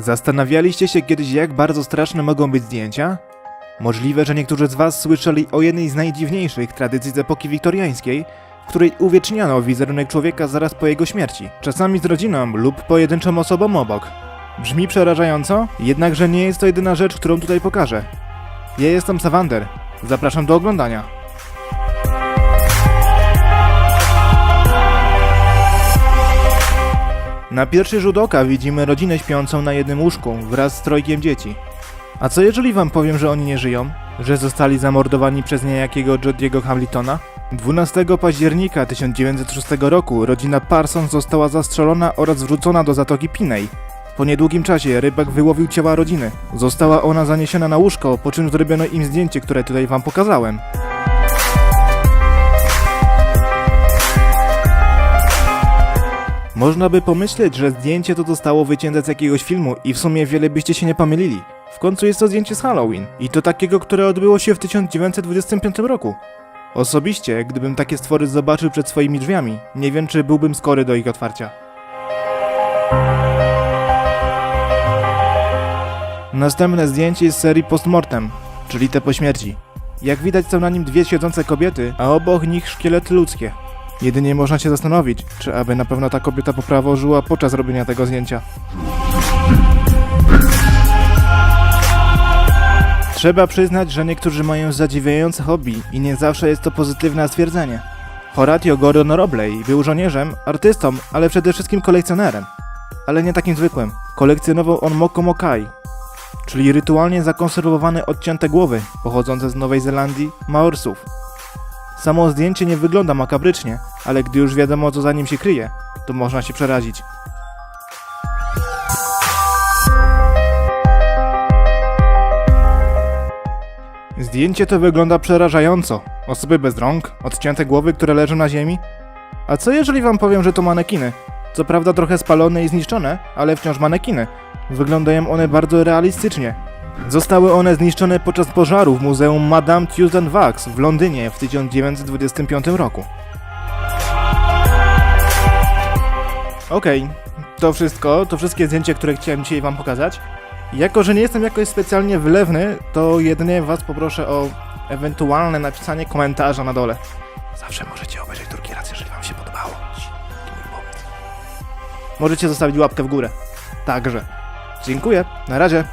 Zastanawialiście się kiedyś, jak bardzo straszne mogą być zdjęcia? Możliwe, że niektórzy z Was słyszeli o jednej z najdziwniejszych tradycji z epoki wiktoriańskiej, w której uwieczniano wizerunek człowieka zaraz po jego śmierci, czasami z rodziną lub pojedynczą osobą obok. Brzmi przerażająco, jednakże nie jest to jedyna rzecz, którą tutaj pokażę. Ja jestem Savander. Zapraszam do oglądania. Na pierwszy rzut oka widzimy rodzinę śpiącą na jednym łóżku wraz z trojkiem dzieci. A co jeżeli wam powiem, że oni nie żyją? Że zostali zamordowani przez niejakiego Jodiego Hamiltona? 12 października 1906 roku rodzina Parsons została zastrzelona oraz wrzucona do Zatoki Pinej. Po niedługim czasie rybak wyłowił ciała rodziny. Została ona zaniesiona na łóżko, po czym zrobiono im zdjęcie, które tutaj wam pokazałem. Można by pomyśleć, że zdjęcie to zostało wycięte z jakiegoś filmu i w sumie wiele byście się nie pomylili. W końcu jest to zdjęcie z Halloween i to takiego, które odbyło się w 1925 roku. Osobiście, gdybym takie stwory zobaczył przed swoimi drzwiami, nie wiem czy byłbym skory do ich otwarcia. Następne zdjęcie jest z serii Postmortem, czyli te po śmierci. Jak widać są na nim dwie siedzące kobiety, a obok nich szkielety ludzkie. Jedynie można się zastanowić, czy aby na pewno ta kobieta po prawo żyła podczas robienia tego zdjęcia. Trzeba przyznać, że niektórzy mają zadziwiające hobby i nie zawsze jest to pozytywne stwierdzenie. Horatio Gordon Robley był żołnierzem, artystą, ale przede wszystkim kolekcjonerem. Ale nie takim zwykłym. Kolekcjonował on Mokomokai, czyli rytualnie zakonserwowane odcięte głowy pochodzące z Nowej Zelandii Maorsów. Samo zdjęcie nie wygląda makabrycznie, ale gdy już wiadomo co za nim się kryje, to można się przerazić. Zdjęcie to wygląda przerażająco. Osoby bez rąk, odcięte głowy, które leżą na ziemi. A co jeżeli wam powiem, że to manekiny? Co prawda trochę spalone i zniszczone, ale wciąż manekiny. Wyglądają one bardzo realistycznie. Zostały one zniszczone podczas pożaru w Muzeum Madame Tussauds w Londynie w 1925 roku. Okej, to wszystko, to wszystkie zdjęcia, które chciałem dzisiaj wam pokazać. Jako, że nie jestem jakoś specjalnie wylewny, to jedynie was poproszę o ewentualne napisanie komentarza na dole. Zawsze możecie obejrzeć drugi raz, jeżeli wam się podobało. Możecie zostawić łapkę w górę. Także. Dziękuję, na razie.